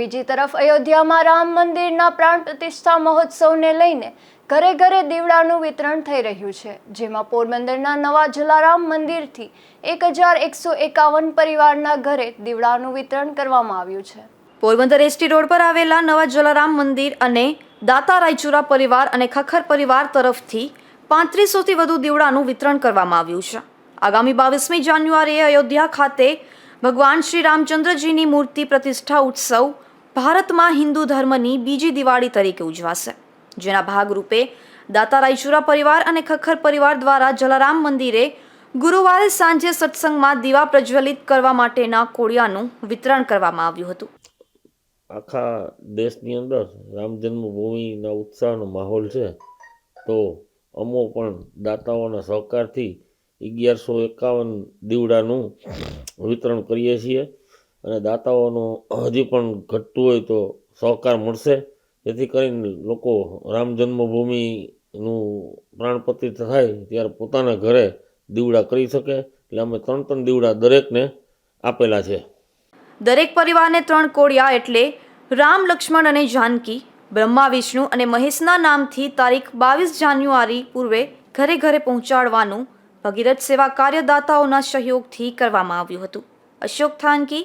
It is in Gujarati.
બીજી તરફ અયોધ્યામાં રામ મંદિરના પ્રાણ પ્રતિષ્ઠા મહોત્સવને લઈને ઘરે ઘરે દીવડાનું વિતરણ થઈ રહ્યું છે, જેમાં પોરબંદરના નવા જલારામ મંદિરથી એક હજાર એકસો એકાવન પરિવારના ઘરે દીવડાનું વિતરણ કરવામાં આવ્યું છે. પોરબંદર એસટી રોડ પર આવેલા નવા જલારામ મંદિર અને દાતા રાયચુરા પરિવાર અને ખખર પરિવાર તરફથી પાંત્રીસોથી વધુ દીવડાનું વિતરણ કરવામાં આવ્યું છે. આગામી બાવીસમી જાન્યુઆરીએ અયોધ્યા ખાતે ભગવાન શ્રી રામચંદ્રજીની મૂર્તિ પ્રતિષ્ઠા ઉત્સવ ભારતમાં હિન્દુ ધર્મની બીજી દિવાળી તરીકે ઉજવાશે. જેના ભાગરૂપે દાતા રાયચુરા પરિવાર અને ખખર પરિવાર દ્વારા જલારામ મંદિરે ગુરુવારે સાંજે સત્સંગમાં દીવા પ્રજ્વલિત કરવા માટેના કોળિયાનું વિતરણ કરવામાં આવ્યું હતું. આખા દેશની અંદર રામ જન્મભૂમિના ઉત્સાહનો માહોલ છે, તો અમો પણ દાતાઓના સહકારથી અગિયારસો એકાવન દીવડાનું વિતરણ કરીએ છીએ. અને દાતાઓનું હજી પણ ઘટતું હોય તો સહકાર મળશે. જેથી કરીને લોકો રામ જન્મભૂમિનું પ્રાણ થાય ત્યારે પોતાના ઘરે દીવડા કરી શકે. એટલે અમે ત્રણ ત્રણ દીવડા દરેકને આપેલા છે. દરેક પરિવારને ત્રણ કોળિયા એટલે રામ, લક્ષ્મણ અને જાનકી, બ્રહ્મા, વિષ્ણુ અને મહેશના નામથી તારીખ બાવીસ જાન્યુઆરી પૂર્વે ઘરે ઘરે પહોંચાડવાનું ભગીરથ સેવા કાર્યદાતાઓના સહયોગથી કરવામાં આવ્યું હતું. અશોક થાનકી